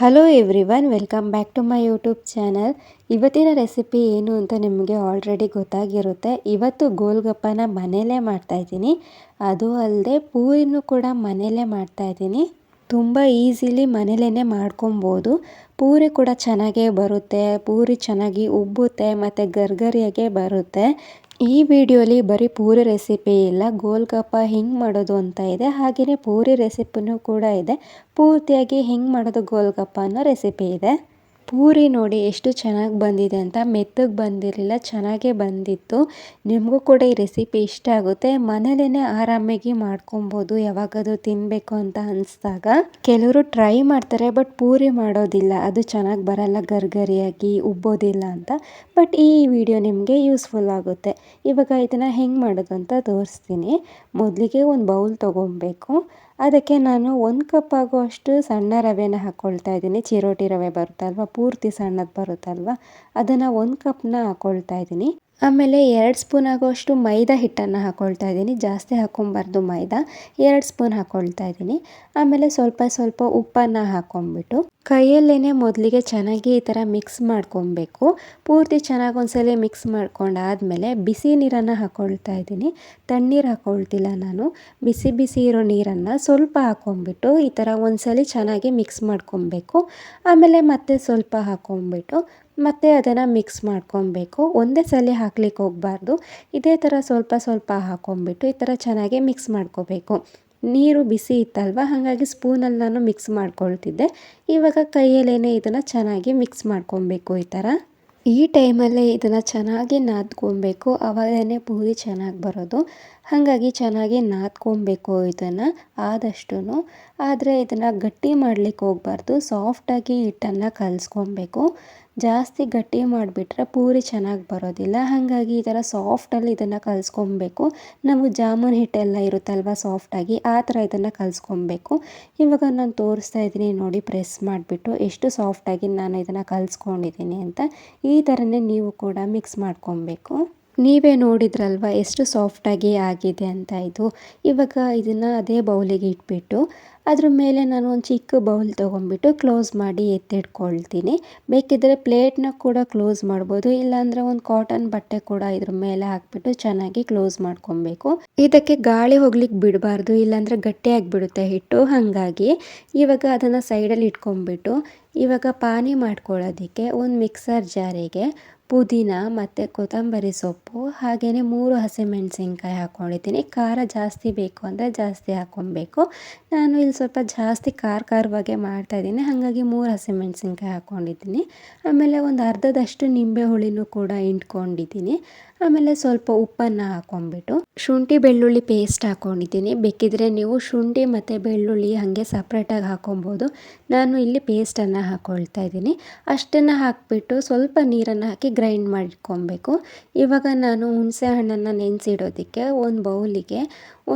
Hello everyone welcome back to my YouTube channel ಇವತ್ತಿನ recipe ಏನು ಅಂತ ನಿಮಗೆ ಆಲ್ರೆಡಿ ಗೊತ್ತಾಗಿರುತ್ತೆ. ಇವತ್ತು ಗೋಲ್ಗಪ್ಪನ ಮನೆಯಲ್ಲೇ ಮಾಡ್ತಾಯಿದ್ದೀನಿ ಅದು ಅಲ್ಲದೆ ಪೂರಿನೂ ಕೂಡ ಮನೆಯಲ್ಲೇ ಮಾಡ್ತಾಯಿದ್ದೀನಿ ತುಂಬ ಈಸಿಲಿ ಮನೇಲೇ ಮಾಡ್ಕೊಬೋದು. ಪೂರಿ ಕೂಡ ಚೆನ್ನಾಗೇ ಬರುತ್ತೆ. ಪೂರಿ ಚೆನ್ನಾಗಿ ಉಬ್ಬುತ್ತೆ, ಮತ್ತು ಗರ್ಗರಿಯಾಗೆ ಬರುತ್ತೆ. ಈ ವಿಡಿಯೋಲಿ ಬರೀ ಪೂರಿ ರೆಸಿಪಿ ಇಲ್ಲ, ಗೋಲ್ಗಪ್ಪ ಹೆಂಗೆ ಮಾಡೋದು ಅಂತ ಇದೆ. ಹಾಗೆಯೇ ಪೂರಿ ರೆಸಿಪಿನೂ ಕೂಡ ಇದೆ. ಪೂರ್ತಿಯಾಗಿ ಹೆಂಗೆ ಮಾಡೋದು ಗೋಲ್ಗಪ್ಪ ಅನ್ನೋ ರೆಸಿಪಿ ಇದೆ. ಪೂರಿ ನೋಡಿ ಎಷ್ಟು ಚೆನ್ನಾಗಿ ಬಂದಿದೆ ಅಂತ ಮೆತ್ತಗೆ ಬಂದಿರಲಿಲ್ಲ, ಚೆನ್ನಾಗೇ ಬಂದಿತ್ತು. ನಿಮಗೂ ಕೂಡ ಈ ರೆಸಿಪಿ ಇಷ್ಟ ಆಗುತ್ತೆ. ಮನೇಲೇ ಆರಾಮಾಗಿ ಮಾಡ್ಕೊಬೋದು, ಯಾವಾಗಾದರೂ ತಿನ್ನಬೇಕು ಅಂತ ಅನಿಸ್ದಾಗ. ಕೆಲವರು ಟ್ರೈ ಮಾಡ್ತಾರೆ ಬಟ್ ಪೂರಿ ಮಾಡೋದಿಲ್ಲ. ಅದು ಚೆನ್ನಾಗಿ ಬರಲ್ಲ, ಗರ್ಗರಿಯಾಗಿ ಉಬ್ಬೋದಿಲ್ಲ ಅಂತ. ಬಟ್ ಈ ವಿಡಿಯೋ ನಿಮಗೆ ಯೂಸ್ಫುಲ್ ಆಗುತ್ತೆ. ಇವಾಗ ಇದನ್ನು ಹೆಂಗೆ ಮಾಡೋದು ಅಂತ ತೋರಿಸ್ತೀನಿ. ಮೊದಲಿಗೆ ಒಂದು ಬೌಲ್ ತೊಗೊಬೇಕು. ಅದಕ್ಕೆ ನಾನು ಒಂದು ಕಪ್ ಆಗುವಷ್ಟು ಸಣ್ಣ ರವೆನ ಹಾಕ್ಕೊಳ್ತಾ ಇದ್ದೀನಿ. ಚಿರೋಟಿ ರವೆ ಬರುತ್ತಲ್ವ? ಪೂರ್ತಿ ಸಣ್ಣದು ಬರುತ್ತಲ್ವ? ಅದನ್ನು ಒಂದು ಕಪ್ನ ಹಾಕ್ಕೊಳ್ತಾ ಇದ್ದೀನಿ. ಆಮೇಲೆ ಎರಡು ಸ್ಪೂನ್ ಆಗುವಷ್ಟು ಮೈದಾ ಹಿಟ್ಟನ್ನು ಹಾಕ್ಕೊಳ್ತಾ ಇದ್ದೀನಿ. ಜಾಸ್ತಿ ಹಾಕ್ಕೊಬಾರ್ದು ಮೈದಾ. ಎರಡು ಸ್ಪೂನ್ ಹಾಕ್ಕೊಳ್ತಾ ಇದ್ದೀನಿ. ಆಮೇಲೆ ಸ್ವಲ್ಪ ಸ್ವಲ್ಪ ಉಪ್ಪನ್ನು ಹಾಕ್ಕೊಂಬಿಟ್ಟು ಕೈಯಲ್ಲೇ ಮೊದಲಿಗೆ ಚೆನ್ನಾಗಿ ಈ ಥರ ಮಿಕ್ಸ್ ಮಾಡ್ಕೊಬೇಕು. ಪೂರ್ತಿ ಚೆನ್ನಾಗಿ ಒಂದ್ಸಲ ಮಿಕ್ಸ್ ಮಾಡ್ಕೊಂಡಾದಮೇಲೆ ಬಿಸಿ ನೀರನ್ನು ಹಾಕ್ಕೊಳ್ತಾ ಇದ್ದೀನಿ. ತಣ್ಣೀರು ಹಾಕ್ಕೊಳ್ತಿಲ್ಲ ನಾನು. ಬಿಸಿ ಬಿಸಿ ಇರೋ ನೀರನ್ನು ಸ್ವಲ್ಪ ಹಾಕ್ಕೊಂಬಿಟ್ಟು ಈ ಥರ ಒಂದ್ಸಲ ಚೆನ್ನಾಗಿ ಮಿಕ್ಸ್ ಮಾಡ್ಕೊಬೇಕು. ಆಮೇಲೆ ಮತ್ತೆ ಸ್ವಲ್ಪ ಹಾಕ್ಕೊಂಬಿಟ್ಟು ಮತ್ತು ಅದನ್ನು ಮಿಕ್ಸ್ ಮಾಡ್ಕೊಬೇಕು. ಒಂದೇ ಸಲ ಹಾಕ್ಲಿಕ್ಕೆ ಹೋಗಬಾರ್ದು. ಇದೇ ಥರ ಸ್ವಲ್ಪ ಸ್ವಲ್ಪ ಹಾಕ್ಕೊಂಬಿಟ್ಟು ಈ ಥರ ಚೆನ್ನಾಗಿ ಮಿಕ್ಸ್ ಮಾಡ್ಕೋಬೇಕು. ನೀರು ಬಿಸಿ ಇತ್ತಲ್ವ? ಹಾಗಾಗಿ ಸ್ಪೂನಲ್ಲಿ ನಾನು ಮಿಕ್ಸ್ ಮಾಡ್ಕೊಳ್ತಿದ್ದೆ. ಇವಾಗ ಕೈಯಲ್ಲೇ ಇದನ್ನು ಚೆನ್ನಾಗಿ ಮಿಕ್ಸ್ ಮಾಡ್ಕೊಬೇಕು ಈ ಥರ ಈ ಟೈಮಲ್ಲೇ ಇದನ್ನು ಚೆನ್ನಾಗಿ ನಾದ್ಕೊಬೇಕು. ಆವಾಗಲೇ ಪೂರಿ ಚೆನ್ನಾಗಿ ಬರೋದು. ಹಾಗಾಗಿ ಚೆನ್ನಾಗಿ ನಾದ್ಕೊಬೇಕು ಇದನ್ನು ಆದಷ್ಟು ಆದರೆ ಇದನ್ನು ಗಟ್ಟಿ ಮಾಡಲಿಕ್ಕೆ ಹೋಗ್ಬಾರ್ದು. ಸಾಫ್ಟಾಗಿ ಹಿಟ್ಟನ್ನು ಕಲಿಸ್ಕೊಬೇಕು. ಜಾಸ್ತಿ ಗಟ್ಟಿ ಮಾಡಿಬಿಟ್ರೆ ಪೂರಿ ಚೆನ್ನಾಗಿ ಬರೋದಿಲ್ಲ. ಹಾಗಾಗಿ ಈ ಥರ ಸಾಫ್ಟಲ್ಲಿ ಇದನ್ನು ಕಲಿಸ್ಕೊಬೇಕು. ನಾವು ಜಾಮೂನ್ ಹಿಟ್ಟೆಲ್ಲ ಇರುತ್ತಲ್ವ ಸಾಫ್ಟಾಗಿ ಆ ಥರ ಇದನ್ನು ಕಲಿಸ್ಕೊಬೇಕು. ಇವಾಗ ನಾನು ತೋರಿಸ್ತಾ ಇದ್ದೀನಿ ನೋಡಿ ಪ್ರೆಸ್ ಮಾಡಿಬಿಟ್ಟು ಎಷ್ಟು ಸಾಫ್ಟಾಗಿ ನಾನು ಇದನ್ನು ಕಲಿಸ್ಕೊಂಡಿದ್ದೀನಿ ಅಂತ. ಈ ಥರನೇ ನೀವು ಕೂಡ ಮಿಕ್ಸ್ ಮಾಡ್ಕೊಬೇಕು. ನೀವೇ ನೋಡಿದ್ರಲ್ವ ಎಷ್ಟು ಸಾಫ್ಟಾಗಿ ಆಗಿದೆ ಅಂತ ಇದು. ಇವಾಗ ಇದನ್ನು ಅದೇ ಬೌಲಿಗೆ ಇಟ್ಬಿಟ್ಟು ಅದ್ರ ಮೇಲೆ ನಾನು ಒಂದು ಚಿಕ್ಕ ಬೌಲ್ ತೊಗೊಂಡ್ಬಿಟ್ಟು ಕ್ಲೋಸ್ ಮಾಡಿ ಎತ್ತಿಟ್ಕೊಳ್ತೀನಿ. ಬೇಕಿದ್ದರೆ ಪ್ಲೇಟ್ನ ಕೂಡ ಕ್ಲೋಸ್ ಮಾಡ್ಬೋದು, ಇಲ್ಲಾಂದರೆ ಒಂದು ಕಾಟನ್ ಬಟ್ಟೆ ಕೂಡ ಇದ್ರ ಮೇಲೆ ಹಾಕ್ಬಿಟ್ಟು ಚೆನ್ನಾಗಿ ಕ್ಲೋಸ್ ಮಾಡ್ಕೊಬೇಕು. ಇದಕ್ಕೆ ಗಾಳಿ ಹೋಗ್ಲಿಕ್ಕೆ ಬಿಡಬಾರ್ದು, ಇಲ್ಲಾಂದರೆ ಗಟ್ಟಿಯಾಗಿಬಿಡುತ್ತೆ ಹಿಟ್ಟು, ಹಾಗಾಗಿ ಇವಾಗ ಅದನ್ನು ಸೈಡಲ್ಲಿ ಇಟ್ಕೊಂಡ್ಬಿಟ್ಟು ಇವಾಗ ಪಾನಿ ಮಾಡ್ಕೊಳ್ಳೋದಕ್ಕೆ ಒಂದು ಮಿಕ್ಸರ್ ಜಾರಿಗೆ ಪುದೀನ ಮತ್ತು ಕೊತ್ತಂಬರಿ ಸೊಪ್ಪು ಹಾಗೆಯೇ ಮೂರು ಹಸಿಮೆಣಸಿನ್ಕಾಯಿ ಹಾಕ್ಕೊಂಡಿದ್ದೀನಿ. ಖಾರ ಜಾಸ್ತಿ ಬೇಕು ಅಂದರೆ ಜಾಸ್ತಿ ಹಾಕ್ಕೊಬೇಕು. ನಾನು ಇಲ್ಲಿ ಸ್ವಲ್ಪ ಜಾಸ್ತಿ ಖಾರ ಖಾರವಾಗೆ ಮಾಡ್ತಾಯಿದ್ದೀನಿ ಹಾಗಾಗಿ ಮೂರು ಹಸಿಮೆಣಸಿನ್ಕಾಯಿ ಹಾಕ್ಕೊಂಡಿದ್ದೀನಿ ಆಮೇಲೆ ಒಂದು ಅರ್ಧದಷ್ಟು ನಿಂಬೆ ಹುಳಿನೂ ಕೂಡ ಇಂಟ್ಕೊಂಡಿದ್ದೀನಿ. ಆಮೇಲೆ ಸ್ವಲ್ಪ ಉಪ್ಪನ್ನು ಹಾಕೊಂಡ್ಬಿಟ್ಟು ಶುಂಠಿ, ಬೆಳ್ಳುಳ್ಳಿ ಪೇಸ್ಟ್ ಹಾಕ್ಕೊಂಡಿದ್ದೀನಿ ಬೇಕಿದ್ರೆ ನೀವು ಶುಂಠಿ ಮತ್ತು ಬೆಳ್ಳುಳ್ಳಿ ಹಾಗೆ ಸಪ್ರೇಟಾಗಿ ಹಾಕೊಬೋದು. ನಾನು ಇಲ್ಲಿ ಪೇಸ್ಟನ್ನು ಹಾಕ್ಕೊಳ್ತಾ ಇದ್ದೀನಿ. ಅಷ್ಟನ್ನು ಹಾಕಿಬಿಟ್ಟು ಸ್ವಲ್ಪ ನೀರನ್ನು ಹಾಕಿ ಗ್ರೈಂಡ್ ಮಾಡ್ಕೊಬೇಕು. ಇವಾಗ ನಾನು ಹುಣಸೆ ಹಣ್ಣನ್ನು ನೆನೆಸಿಡೋದಕ್ಕೆ ಒಂದು ಬೌಲಿಗೆ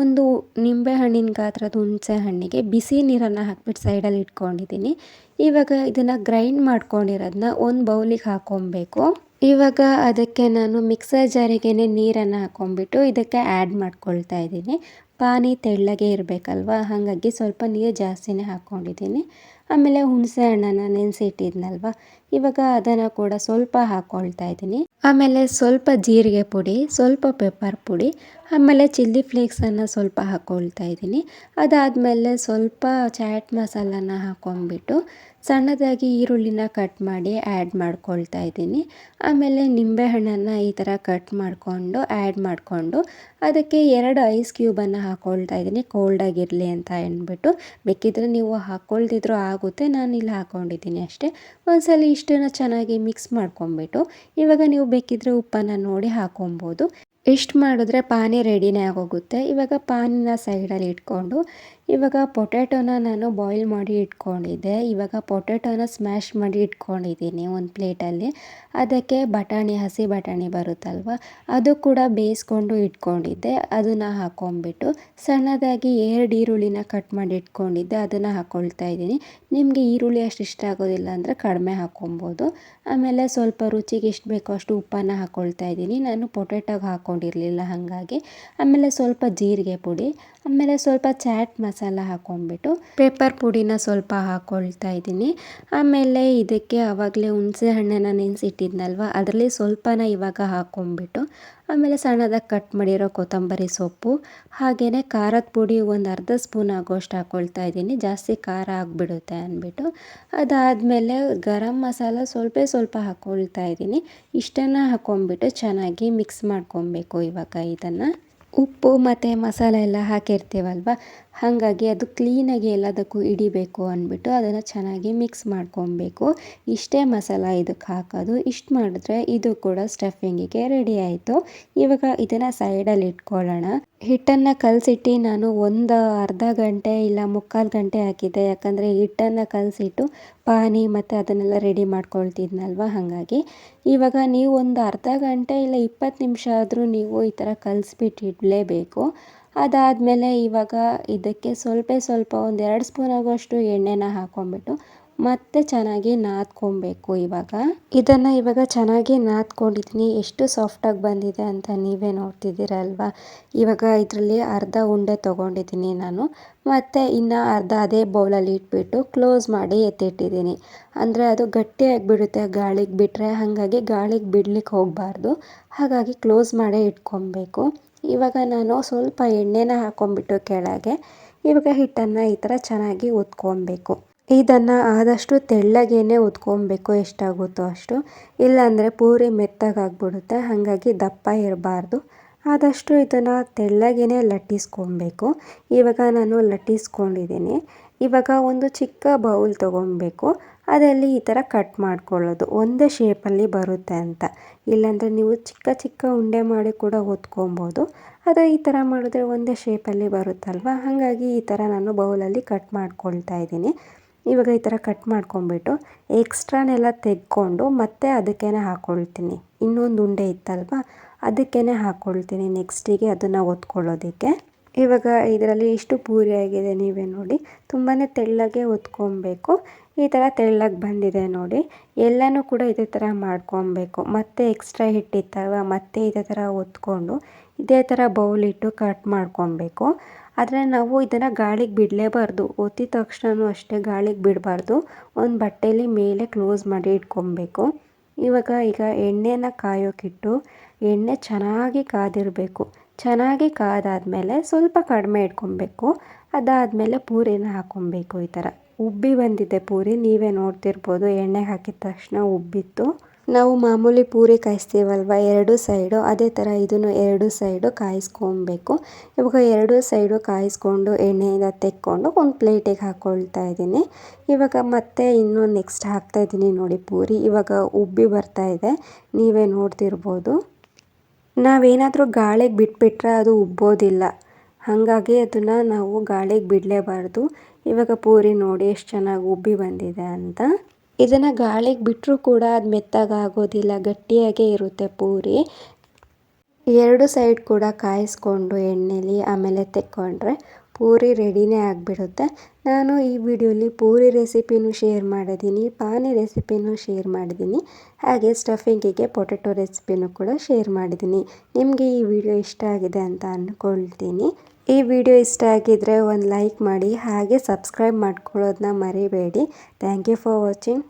ಒಂದು ನಿಂಬೆ ಹಣ್ಣಿನ ಗಾತ್ರದ ಹುಣಸೆ ಹಣ್ಣಿಗೆ ಬಿಸಿ ನೀರನ್ನು ಹಾಕ್ಬಿಟ್ಟು ಸೈಡಲ್ಲಿ ಇಟ್ಕೊಂಡಿದ್ದೀನಿ. ಇವಾಗ ಇದನ್ನು ಗ್ರೈಂಡ್ ಮಾಡ್ಕೊಂಡಿರೋದನ್ನ ಒಂದು ಬೌಲಿಗೆ ಹಾಕ್ಕೊಬೇಕು ಇವಾಗ ಅದಕ್ಕೆ ನಾನು ಮಿಕ್ಸರ್ ಜಾರಿಗೆ ನೀರನ್ನು ಹಾಕೊಂಡ್ಬಿಟ್ಟು ಇದಕ್ಕೆ ಆ್ಯಡ್ ಮಾಡ್ಕೊಳ್ತಾ ಇದ್ದೀನಿ. ಪಾನಿ ತೆಳ್ಳಗೆ ಇರಬೇಕಲ್ವ? ಹಾಗಾಗಿ ಸ್ವಲ್ಪ ನೀರು ಜಾಸ್ತಿನೇ ಹಾಕ್ಕೊಂಡಿದ್ದೀನಿ ಆಮೇಲೆ ಹುಣಸೆ ಹಣ್ಣನ್ನು ನೆನೆಸಿಟ್ಟಿದ್ನಲ್ವ? ಇವಾಗ ಅದನ್ನು ಕೂಡ ಸ್ವಲ್ಪ ಹಾಕ್ಕೊಳ್ತಾ ಇದ್ದೀನಿ. ಆಮೇಲೆ ಸ್ವಲ್ಪ ಜೀರಿಗೆ ಪುಡಿ, ಸ್ವಲ್ಪ ಪೆಪ್ಪರ್ ಪುಡಿ, ಆಮೇಲೆ ಚಿಲ್ಲಿ ಫ್ಲೇಕ್ಸನ್ನು ಸ್ವಲ್ಪ ಹಾಕ್ಕೊಳ್ತಾ ಇದ್ದೀನಿ. ಅದಾದಮೇಲೆ ಸ್ವಲ್ಪ ಚಾಟ್ ಮಸಾಲನ ಹಾಕೊಂಡ್ಬಿಟ್ಟು ಸಣ್ಣದಾಗಿ ಈರುಳ್ಳಿನ ಕಟ್ ಮಾಡಿ ಆ್ಯಡ್ ಮಾಡ್ಕೊಳ್ತಾ ಇದ್ದೀನಿ. ಆಮೇಲೆ ನಿಂಬೆಹಣ್ಣನ್ನು ಈ ಥರ ಕಟ್ ಮಾಡಿಕೊಂಡು ಆ್ಯಡ್ ಮಾಡಿಕೊಂಡು ಅದಕ್ಕೆ ಎರಡು ಐಸ್ ಕ್ಯೂಬನ್ನು ಹಾಕ್ಕೊಳ್ತಾ ಇದ್ದೀನಿ. ಕೋಲ್ಡಾಗಿರಲಿ ಅಂತ ಅಂದ್ಬಿಟ್ಟು. ಬೇಕಿದ್ರೆ ನೀವು ಹಾಕ್ಕೊಳ್ತಿದ್ರು ಆಗುತ್ತೆ ನಾನು ಇಲ್ಲಿ ಹಾಕ್ಕೊಂಡಿದ್ದೀನಿ ಅಷ್ಟೇ. ಒಂದ್ಸಲ ಇಷ್ಟನ್ನು ಚೆನ್ನಾಗಿ ಮಿಕ್ಸ್ ಮಾಡ್ಕೊಂಬಿಟ್ಟು ಇವಾಗ ನೀವು ಬೇಕಿದ್ರೆ ಉಪ್ಪನ್ನು ನೋಡಿ ಹಾಕೊಬೋದು. ಇಷ್ಟು ಮಾಡಿದ್ರೆ ಪಾನಿ ರೆಡಿನೇ ಆಗೋಗುತ್ತೆ. ಇವಾಗ ಪಾನಿನ ಸೈಡಲ್ಲಿ ಇಟ್ಕೊಂಡು ಇವಾಗ ಪೊಟ್ಯಾಟೋನ ನಾನು ಬಾಯ್ಲ್ ಮಾಡಿ ಇಟ್ಕೊಂಡಿದ್ದೆ. ಇವಾಗ ಪೊಟ್ಯಾಟೋನ ಸ್ಮ್ಯಾಶ್ ಮಾಡಿ ಇಟ್ಕೊಂಡಿದ್ದೀನಿ ಒಂದು ಪ್ಲೇಟಲ್ಲಿ. ಅದಕ್ಕೆ ಬಟಾಣಿ, ಹಸಿ ಬಟಾಣಿ ಬರುತ್ತಲ್ವ? ಅದು ಕೂಡ ಬೇಯಿಸ್ಕೊಂಡು ಇಟ್ಕೊಂಡಿದ್ದೆ. ಅದನ್ನು ಹಾಕ್ಕೊಂಬಿಟ್ಟು ಸಣ್ಣದಾಗಿ ಎರಡು ಈರುಳ್ಳಿನ ಕಟ್ ಮಾಡಿ ಇಟ್ಕೊಂಡಿದ್ದೆ. ಅದನ್ನು ಹಾಕ್ಕೊಳ್ತಾ ಇದ್ದೀನಿ. ನಿಮಗೆ ಈರುಳ್ಳಿ ಅಷ್ಟು ಇಷ್ಟ ಆಗೋದಿಲ್ಲ ಅಂದರೆ ಕಡಿಮೆ ಹಾಕ್ಕೊಬೋದು ಆಮೇಲೆ ಸ್ವಲ್ಪ ರುಚಿಗೆ ಎಷ್ಟು ಬೇಕೋ ಅಷ್ಟು ಉಪ್ಪನ್ನು ಹಾಕ್ಕೊಳ್ತಾ ಇದ್ದೀನಿ. ನಾನು ಪೊಟ್ಯಾಟೋಗೆ ಹಾಕ್ಕೊಂಡಿರಲಿಲ್ಲ ಹಾಗಾಗಿ. ಆಮೇಲೆ ಸ್ವಲ್ಪ ಜೀರಿಗೆ ಪುಡಿ. ಆಮೇಲೆ ಸ್ವಲ್ಪ ಚಾಟ್ ಮಸಾಲ ಹಾಕೊಂಡ್ಬಿಟ್ಟು ಪೇಪರ್ ಪುಡಿನ ಸ್ವಲ್ಪ ಹಾಕ್ಕೊಳ್ತಾ ಇದ್ದೀನಿ. ಆಮೇಲೆ ಇದಕ್ಕೆ ಆವಾಗಲೇ ಹುಣಸೆ ಹಣ್ಣನ್ನು ನೆನೆಸಿಟ್ಟಿದ್ನಲ್ವ, ಅದರಲ್ಲಿ ಸ್ವಲ್ಪನ ಇವಾಗ ಹಾಕ್ಕೊಂಡ್ಬಿಟ್ಟು ಆಮೇಲೆ ಸಣ್ಣದಾಗಿ ಕಟ್ ಮಾಡಿರೋ ಕೊತ್ತಂಬರಿ ಸೊಪ್ಪು ಹಾಗೆಯೇ ಖಾರದ ಪುಡಿ ಒಂದು ಅರ್ಧ ಸ್ಪೂನ್ ಆಗೋಷ್ಟು ಹಾಕ್ಕೊಳ್ತಾ ಇದ್ದೀನಿ. ಜಾಸ್ತಿ ಖಾರ ಆಗಿಬಿಡುತ್ತೆ ಅಂದ್ಬಿಟ್ಟು. ಅದಾದಮೇಲೆ ಗರಂ ಮಸಾಲ ಸ್ವಲ್ಪ ಸ್ವಲ್ಪ ಹಾಕ್ಕೊಳ್ತಾ ಇದ್ದೀನಿ. ಇಷ್ಟನ್ನು ಹಾಕ್ಕೊಂಡ್ಬಿಟ್ಟು ಚೆನ್ನಾಗಿ ಮಿಕ್ಸ್ ಮಾಡ್ಕೊಬೇಕು ಇವಾಗ ಇದನ್ನು. ಉಪ್ಪು ಮತ್ತು ಮಸಾಲೆ ಎಲ್ಲ ಹಾಕಿರ್ತೀವಲ್ವ? ಹಾಗಾಗಿ ಅದು ಕ್ಲೀನಾಗಿ ಎಲ್ಲದಕ್ಕೂ ಹಿಡಿಬೇಕು ಅಂದ್ಬಿಟ್ಟು ಅದನ್ನು ಚೆನ್ನಾಗಿ ಮಿಕ್ಸ್ ಮಾಡ್ಕೊಬೇಕು. ಇಷ್ಟೇ ಮಸಾಲ ಇದಕ್ಕೆ ಹಾಕೋದು. ಇಷ್ಟು ಮಾಡಿದ್ರೆ ಇದು ಕೂಡ ಸ್ಟಫಿಂಗಿಗೆ ರೆಡಿ ಆಯಿತು. ಇವಾಗ ಇದನ್ನು ಸೈಡಲ್ಲಿ ಇಟ್ಕೊಳ್ಳೋಣ. ಹಿಟ್ಟನ್ನು ಕಲಸಿಟ್ಟು ನಾನು ಒಂದು ಅರ್ಧ ಗಂಟೆ ಇಲ್ಲ ಮುಕ್ಕಾಲು ಗಂಟೆ ಹಾಕಿದ್ದೆ. ಯಾಕಂದರೆ ಹಿಟ್ಟನ್ನು ಕಲಸಿಟ್ಟು ಪಾನಿ ಮತ್ತು ಅದನ್ನೆಲ್ಲ ರೆಡಿ ಮಾಡ್ಕೊಳ್ತಿದ್ನಲ್ವ? ಹಾಗಾಗಿ ಇವಾಗ ನೀವು ಒಂದು ಅರ್ಧ ಗಂಟೆ ಇಲ್ಲ ಇಪ್ಪತ್ತು ನಿಮಿಷ ಆದರೂ ನೀವು ಈ ಥರ ಕಲಿಸ್ಬಿಟ್ಟು ಇಡಲೇಬೇಕು ಅದಾದಮೇಲೆ ಇವಾಗ ಇದಕ್ಕೆ ಸ್ವಲ್ಪ ಸ್ವಲ್ಪ ಒಂದು ಎರಡು ಸ್ಪೂನ್ ಆಗೋಷ್ಟು ಎಣ್ಣೆನ ಹಾಕ್ಕೊಂಬಿಟ್ಟು ಮತ್ತೆ ಚೆನ್ನಾಗಿ ನಾದ್ಕೊಬೇಕು ಇವಾಗ. ಇದನ್ನು ಇವಾಗ ಚೆನ್ನಾಗಿ ನಾದ್ಕೊಂಡಿದ್ದೀನಿ. ಎಷ್ಟು ಸಾಫ್ಟಾಗಿ ಬಂದಿದೆ ಅಂತ ನೀವೇ ನೋಡ್ತಿದ್ದೀರಲ್ವಾ? ಇವಾಗ ಇದರಲ್ಲಿ ಅರ್ಧ ಉಂಡೆ ತೊಗೊಂಡಿದ್ದೀನಿ ನಾನು. ಮತ್ತು ಇನ್ನು ಅರ್ಧ ಅದೇ ಬೌಲಲ್ಲಿ ಇಟ್ಬಿಟ್ಟು ಕ್ಲೋಸ್ ಮಾಡಿ ಎತ್ತಿಟ್ಟಿದ್ದೀನಿ. ಅಂದರೆ ಅದು ಗಟ್ಟಿಯಾಗಿಬಿಡುತ್ತೆ ಗಾಳಿಗೆ ಬಿಟ್ಟರೆ ಹಾಗಾಗಿ ಗಾಳಿಗೆ ಬಿಡ್ಲಿಕ್ಕೆ ಹೋಗಬಾರ್ದು. ಹಾಗಾಗಿ ಕ್ಲೋಸ್ ಮಾಡೇ ಇಟ್ಕೊಬೇಕು. ಇವಾಗ ನಾನು ಸ್ವಲ್ಪ ಎಣ್ಣೆನ ಹಾಕ್ಕೊಂಬಿಟ್ಟು ಕೆಳಗೆ. ಇವಾಗ ಹಿಟ್ಟನ್ನು ಈ ಥರ ಚೆನ್ನಾಗಿ ಉತ್ಕೊಬೇಕು. ಇದನ್ನು ಆದಷ್ಟು ತೆಳ್ಳಗೇನೆ ಉತ್ಕೊಬೇಕು ಎಷ್ಟಾಗುತ್ತೋ ಅಷ್ಟು. ಇಲ್ಲಾಂದರೆ ಪೂರಿ ಮೆತ್ತಗಾಗ್ಬಿಡುತ್ತೆ, ಹಾಗಾಗಿ ದಪ್ಪ ಇರಬಾರ್ದು. ಆದಷ್ಟು ಇದನ್ನು ತೆಳ್ಳಗೇನೆ ಲಟ್ಟಿಸ್ಕೊಬೇಕು. ಇವಾಗ ನಾನು ಲಟ್ಟಿಸ್ಕೊಂಡಿದ್ದೀನಿ. ಇವಾಗ ಒಂದು ಚಿಕ್ಕ ಬೌಲ್ ತೊಗೊಬೇಕು. ಅದರಲ್ಲಿ ಈ ಥರ ಕಟ್ ಮಾಡ್ಕೊಳ್ಳೋದು. ಒಂದೇ ಶೇಪಲ್ಲಿ ಬರುತ್ತೆ ಅಂತ. ಇಲ್ಲಾಂದರೆ ನೀವು ಚಿಕ್ಕ ಚಿಕ್ಕ ಉಂಡೆ ಮಾಡಿ ಕೂಡ ಹೊತ್ಕೊಬೋದು. ಅದು ಈ ಥರ ಮಾಡಿದ್ರೆ ಒಂದೇ ಶೇಪಲ್ಲಿ ಬರುತ್ತಲ್ವ? ಹಾಗಾಗಿ ಈ ಥರ ನಾನು ಬೌಲಲ್ಲಿ ಕಟ್ ಮಾಡ್ಕೊಳ್ತಾ ಇದ್ದೀನಿ. ಇವಾಗ ಈ ಥರ ಕಟ್ ಮಾಡ್ಕೊಂಬಿಟ್ಟು ಎಕ್ಸ್ಟ್ರಾನೆಲ್ಲ ತೆಗ್ಕೊಂಡು ಮತ್ತೆ ಅದಕ್ಕೇ ಹಾಕ್ಕೊಳ್ತೀನಿ. ಇನ್ನೊಂದು ಉಂಡೆ ಇತ್ತಲ್ವ? ಅದಕ್ಕೇ ಹಾಕ್ಕೊಳ್ತೀನಿ ನೆಕ್ಸ್ಟಿಗೆ ಅದನ್ನು ಒತ್ಕೊಳ್ಳೋದಕ್ಕೆ. ಇವಾಗ ಇದರಲ್ಲಿ ಇಷ್ಟು ಪೂರಿ ಆಗಿದೆ ನೀವೇ ನೋಡಿ. ತುಂಬಾ ತೆಳ್ಳಗೆ ಒತ್ಕೊಬೇಕು ಈ ಥರ ತೆಳ್ಳಗೆ ಬಂದಿದೆ ನೋಡಿ. ಎಲ್ಲನೂ ಕೂಡ ಇದೇ ಥರ ಮಾಡ್ಕೊಬೇಕು. ಮತ್ತೆ ಎಕ್ಸ್ಟ್ರಾ ಹಿಟ್ಟಿತ್ತಲ್ವ? ಮತ್ತೆ ಇದೇ ಥರ ಒತ್ಕೊಂಡು ಇದೇ ಥರ ಬೌಲಿಟ್ಟು ಕಟ್ ಮಾಡ್ಕೊಬೇಕು. ಆದರೆ ನಾವು ಇದನ್ನು ಗಾಳಿಗೆ ಬಿಡಲೇಬಾರ್ದು. ಒತ್ತಿದ ತಕ್ಷಣವೂ ಅಷ್ಟೇ ಗಾಳಿಗೆ ಬಿಡಬಾರ್ದು. ಒಂದು ಬಟ್ಟೆಯಲ್ಲಿ ಮೇಲೆ ಕ್ಲೋಸ್ ಮಾಡಿ ಇಟ್ಕೊಬೇಕು. ಇವಾಗ ಈಗ ಎಣ್ಣೆನ ಕಾಯೋಕ್ಕಿಟ್ಟು ಎಣ್ಣೆ ಚೆನ್ನಾಗಿ ಕಾದಿರಬೇಕು. ಚೆನ್ನಾಗಿ ಕಾದಾದಮೇಲೆ ಸ್ವಲ್ಪ ಕಡಿಮೆ ಇಟ್ಕೊಬೇಕು. ಅದಾದಮೇಲೆ ಪೂರಿನ ಹಾಕ್ಕೊಬೇಕು ಈ ಥರ. ಉಬ್ಬಿ ಬಂದಿದೆ ಪೂರಿ, ನೀವೇ ನೋಡ್ತಿರ್ಬೋದು. ಎಣ್ಣೆ ಹಾಕಿದ ತಕ್ಷಣ ಉಬ್ಬಿತ್ತು. ನಾವು ಮಾಮೂಲಿ ಪೂರಿ ಕಾಯಿಸ್ತೀವಲ್ವ, ಎರಡು ಸೈಡು, ಅದೇ ಥರ ಇದನ್ನು ಎರಡು ಸೈಡು ಕಾಯಿಸ್ಕೊಬೇಕು. ಇವಾಗ ಎರಡು ಸೈಡು ಕಾಯಿಸ್ಕೊಂಡು ಎಣ್ಣೆಯಿಂದ ತೆಕ್ಕೊಂಡು ಒಂದು ಪ್ಲೇಟಿಗೆ ಹಾಕ್ಕೊಳ್ತಾ ಇದ್ದೀನಿ. ಇವಾಗ ಮತ್ತೆ ಇನ್ನೂ ನೆಕ್ಸ್ಟ್ ಹಾಕ್ತಾ ಇದ್ದೀನಿ ನೋಡಿ ಪೂರಿ. ಇವಾಗ ಉಬ್ಬಿ ಬರ್ತಾ ಇದೆ. ನೀವೇ ನೋಡ್ತಿರ್ಬೋದು. ನಾವೇನಾದರೂ ಗಾಳಿಗೆ ಬಿಟ್ಬಿಟ್ರೆ ಅದು ಉಬ್ಬೋದಿಲ್ಲ. ಹಾಗಾಗಿ ಅದನ್ನು ನಾವು ಗಾಳಿಗೆ ಬಿಡಲೇಬಾರ್ದು. ಇವಾಗ ಪೂರಿ ನೋಡಿ ಎಷ್ಟು ಚೆನ್ನಾಗಿ ಉಬ್ಬಿ ಬಂದಿದೆ ಅಂತ. ಇದನ್ನು ಗಾಳಿಗೆ ಬಿಟ್ಟರೂ ಕೂಡ ಅದು ಮೆತ್ತಗಾಗೋದಿಲ್ಲ ಗಟ್ಟಿಯಾಗೇ ಇರುತ್ತೆ ಪೂರಿ. ಎರಡು ಸೈಡ್ ಕೂಡ ಕಾಯಿಸ್ಕೊಂಡು ಎಣ್ಣೆಲಿ ಆಮೇಲೆ ತೆಕ್ಕೊಂಡ್ರೆ ಪೂರಿ ರೆಡಿನೇ ಆಗಿಬಿಡುತ್ತೆ. ನಾನು ಈ ವಿಡಿಯೋಲಿ ಪೂರಿ ರೆಸಿಪಿನೂ ಶೇರ್ ಮಾಡಿದ್ದೀನಿ, ಪಾನಿ ರೆಸಿಪಿನೂ ಶೇರ್ ಮಾಡಿದ್ದೀನಿ, ಹಾಗೆ ಸ್ಟಫಿಂಗಿಗೆ ಪೊಟೆಟೊ ರೆಸಿಪಿನೂ ಕೂಡ ಶೇರ್ ಮಾಡಿದ್ದೀನಿ. ನಿಮಗೆ ಈ ವಿಡಿಯೋ ಇಷ್ಟ ಆಗಿದೆ ಅಂತ ಅಂದ್ಕೊಳ್ತೀನಿ. ಈ ವಿಡಿಯೋ ಇಷ್ಟ ಆಗಿದ್ದರೆ ಒಂದು ಲೈಕ್ ಮಾಡಿ, ಹಾಗೆ ಸಬ್ಸ್ಕ್ರೈಬ್ ಮಾಡ್ಕೊಳ್ಳೋದನ್ನ ಮರಿಬೇಡಿ. Thank you for watching.